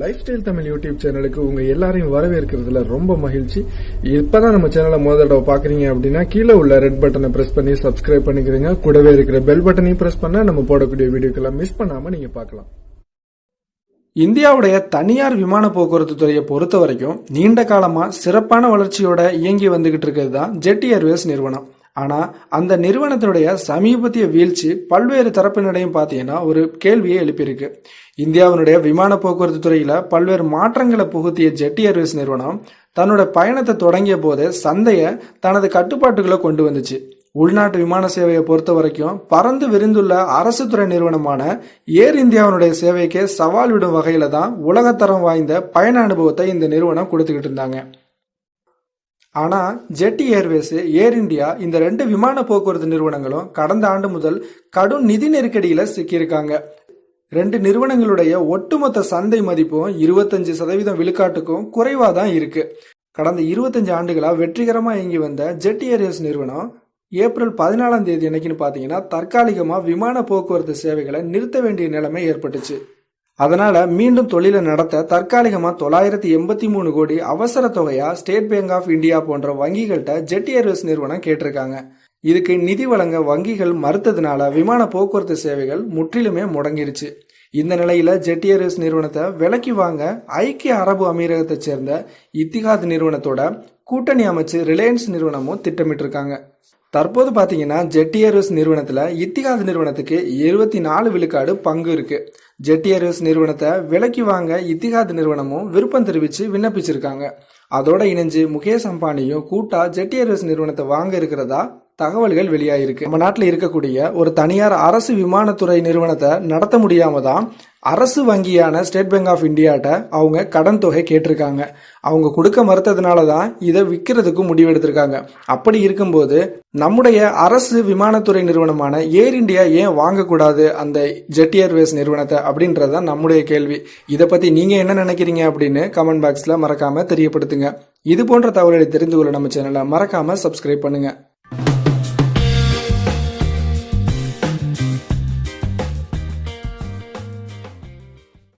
Life style Tamil YouTube சேனலுக்கு உங்க எல்லாரையும் வரவேற்கிறதுல ரொம்ப மகிழ்ச்சி. இப்பதான் நம்ம சேனலை முதல் தடவை பாக்குறீங்க அப்படின்னா கீழே உள்ள ரெட் பட்டனை பிரஸ் பண்ணி சப்ஸ்கிரைப் பண்ணிக்கிறீங்க. கூடவே இருக்கிற பெல் பட்டனையும் பிரஸ் பண்ணா நம்ம போடக்கூடிய வீடியோக்கெல்லாம் மிஸ் பண்ணாம நீங்க பார்க்கலாம். இந்தியாவுடைய தனியார் விமான போக்குவரத்து துறையை பொறுத்த வரைக்கும் நீண்ட காலமா சிறப்பான வளர்ச்சியோட இயங்கி வந்துகிட்டு இருக்கிறது தான் ஜெட் ஏர்வேஸ் நிறுவனம். ஆனால் அந்த நிறுவனத்தினுடைய சமீபத்திய வீழ்ச்சி பல்வேறு தரப்பினரையும் பார்த்தீங்கன்னா ஒரு கேள்வியை எழுப்பியிருக்கு. இந்தியாவினுடைய விமான போக்குவரத்து துறையில் பல்வேறு மாற்றங்களை புகுத்திய ஜெட் ஏர்வேஸ் நிறுவனம் தன்னோட பயணத்தை தொடங்கிய போதே சந்தையை தனது கட்டுப்பாட்டுகளை கொண்டு வந்துச்சு. உள்நாட்டு விமான சேவையை பொறுத்த வரைக்கும் பறந்து விரிந்துள்ள அரசு துறை நிறுவனமான ஏர் இந்தியாவினுடைய சேவைக்கே சவால் விடும் வகையில தான் உலகத்தரம் வாய்ந்த பயண அனுபவத்தை இந்த நிறுவனம் கொடுத்துக்கிட்டு இருந்தாங்க. ஆனால் ஜெட் ஏர்வேஸ் ஏர் இந்தியா இந்த ரெண்டு விமான போக்குவரத்து நிறுவனங்களும் கடந்த ஆண்டு முதல் கடும் நிதி நெருக்கடியில் சிக்கியிருக்காங்க. ரெண்டு நிறுவனங்களுடைய ஒட்டுமொத்த சந்தை மதிப்பும் இருபத்தஞ்சு சதவீதம் விழுக்காட்டுக்கும் குறைவாக தான் இருக்கு. கடந்த இருபத்தஞ்சு ஆண்டுகளாக வெற்றிகரமாக இயங்கி வந்த ஜெட் ஏர்வேஸ் நிறுவனம் ஏப்ரல் பதினாலாம் தேதி என்னைக்குன்னு பார்த்தீங்கன்னா தற்காலிகமாக விமான போக்குவரத்து சேவைகளை நிறுத்த வேண்டிய நிலைமை ஏற்பட்டுச்சு. அதனால மீண்டும் தொழிலை நடத்த தற்காலிகமா தொள்ளாயிரத்தி எண்பத்தி மூணு கோடி அவசர தொகையா ஸ்டேட் பேங்க் ஆஃப் இந்தியா போன்ற வங்கிகள்கிட்ட ஜெட் ஏர்வேஸ் நிறுவனம் கேட்டிருக்காங்க. இதுக்கு நிதி வழங்க வங்கிகள் மறுத்ததுனால விமான போக்குவரத்து சேவைகள் முற்றிலுமே முடங்கிருச்சு. இந்த நிலையில ஜெட் ஏர்வேஸ் நிறுவனத்தை விலைக்கு வாங்க ஐக்கிய அரபு அமீரகத்தை சேர்ந்த இத்திகாத் நிறுவனத்தோட கூட்டணி அமைச்சு ரிலையன்ஸ் நிறுவனமும் திட்டமிட்டிருக்காங்க. தற்போது பார்த்தீங்கன்னா ஜெட் ஏர்வேஸ் நிறுவனத்தில் இத்திகாத் நிறுவனத்துக்கு இருபத்தி நாலு விழுக்காடு பங்கு இருக்கு. ஜெட் ஏர்வேஸ் நிறுவனத்தை விலைக்கு வாங்க இத்திகாத் நிறுவனமும் விருப்பம் தெரிவித்து விண்ணப்பிச்சிருக்காங்க. அதோட இணைஞ்சு முகேஷ் அம்பானியும் கூட்டா ஜெட் ஏர்வேஸ் நிறுவனத்தை வாங்க இருக்கிறதா தகவல்கள் வெளியாயிருக்கு. நம்ம நாட்டில் இருக்கக்கூடிய ஒரு தனியார் அரசு விமானத்துறை நிறுவனத்தை நடத்த முடியாம தான் அரசு வங்கியான ஸ்டேட் பேங்க் ஆஃப் இந்தியாட்ட அவங்க கடன் தொகை கேட்டிருக்காங்க. அவங்க கொடுக்க மறுத்ததுனால தான் இதை விற்கிறதுக்கு முடிவெடுத்திருக்காங்க. அப்படி இருக்கும்போது நம்முடைய அரசு விமானத்துறை நிறுவனமான ஏர் இண்டியா ஏன் வாங்கக்கூடாது அந்த ஜெட் ஏர்வேஸ் நிறுவனத்தை அப்படின்றது தான் நம்முடைய கேள்வி. இதை பற்றி நீங்கள் என்ன நினைக்கிறீங்க அப்படின்னு கமெண்ட் பாக்ஸில் மறக்காமல் தெரியப்படுத்துங்க. இது போன்ற தகவல்களை தெரிந்து கொள்ள நம்ம சேனலை மறக்காமல் சப்ஸ்கிரைப் பண்ணுங்கள்